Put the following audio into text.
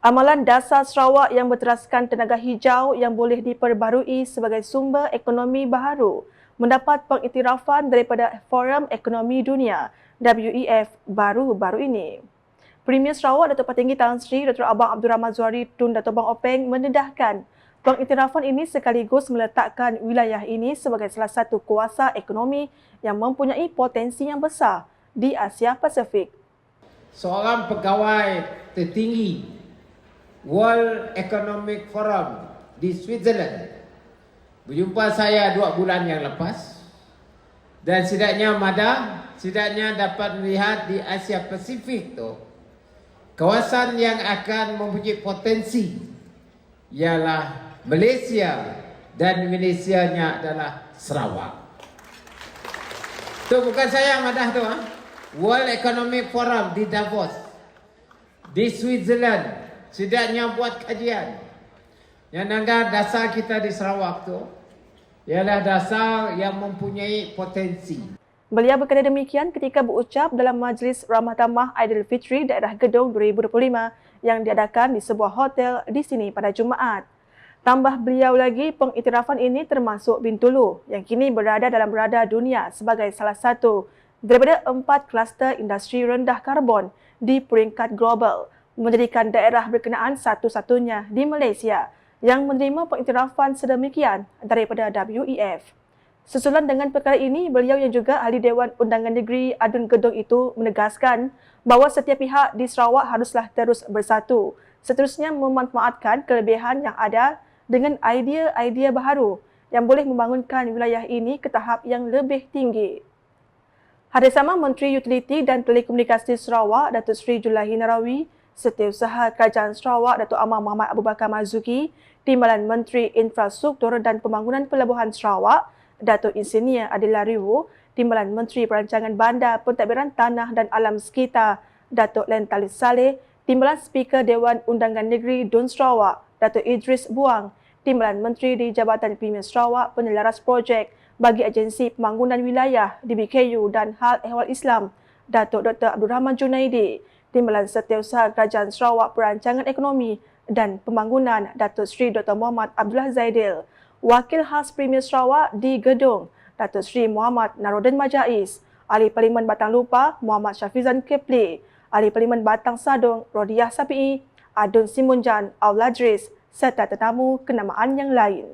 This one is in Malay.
Amalan dasar Sarawak yang berteraskan tenaga hijau yang boleh diperbarui sebagai sumber ekonomi baharu mendapat pengiktirafan daripada Forum Ekonomi Dunia WEF baru-baru ini. Premier Sarawak Datuk Patinggi Tan Sri Dr. Abang Abdul Rahman Zuari Tun Datuk Bang Openg mendedahkan pengiktirafan ini sekaligus meletakkan wilayah ini sebagai salah satu kuasa ekonomi yang mempunyai potensi yang besar di Asia Pasifik. Seorang pegawai tertinggi World Economic Forum di Switzerland berjumpa saya dua bulan yang lepas dan setidaknya Mada setidaknya dapat melihat di Asia Pasifik tu kawasan yang akan mempunyai potensi ialah Malaysia dan Malaysia nya adalah Sarawak. Tu bukan saya madah tu ha? World Economic Forum di Davos di Switzerland setidaknya buat kajian yang nanggap dasar kita di Sarawak tu ialah dasar yang mempunyai potensi. Beliau berkata demikian ketika berucap dalam Majlis Ramah Tamah Aidilfitri daerah Gedong 2025 yang diadakan di sebuah hotel di sini pada Jumaat. Tambah beliau lagi, pengiktirafan ini termasuk Bintulu yang kini berada dalam radar dunia sebagai salah satu daripada empat kluster industri rendah karbon di peringkat global menjadikan daerah berkenaan satu-satunya di Malaysia yang menerima pengiktirafan sedemikian daripada WEF. Sesulan dengan perkara ini, beliau yang juga ahli Dewan Undangan Negeri Adun Gedong itu menegaskan bahawa setiap pihak di Sarawak haruslah terus bersatu, seterusnya memanfaatkan kelebihan yang ada dengan idea-idea baharu yang boleh membangunkan wilayah ini ke tahap yang lebih tinggi. Hari sama Menteri Utiliti dan Telekomunikasi Sarawak, Datuk Seri Julahi Narawi, Setiausaha Kerajaan Sarawak Datuk Amar Muhammad Abu Bakar Mazuki, Timbalan Menteri Infrastruktur dan Pembangunan Pelabuhan Sarawak, Datuk Insinyur Adila Riwu, Timbalan Menteri Perancangan Bandar, Pentadbiran Tanah dan Alam Sekitar, Datuk Len Talis Saleh, Timbalan Speaker Dewan Undangan Negeri Dun Sarawak, Datuk Idris Buang, Timbalan Menteri di Jabatan Premier Sarawak Penyelaras Projek bagi Agensi Pembangunan Wilayah DBKU dan Hal Ehwal Islam, Datuk Dr. Abdul Rahman Junaidi, Timbalan Setiausaha Kerajaan Sarawak Perancangan Ekonomi dan Pembangunan Datuk Seri Dr. Muhammad Abdullah Zaidil, Wakil Khas Premier Sarawak di Gedung Datuk Seri Muhammad Narodin Majais, Ahli Parlimen Batang Lupa Muhammad Syafizan Kepli, Ahli Parlimen Batang Sadong Rodiah Sapi'i, Adun Simunjan Auladris serta tetamu kenamaan yang lain.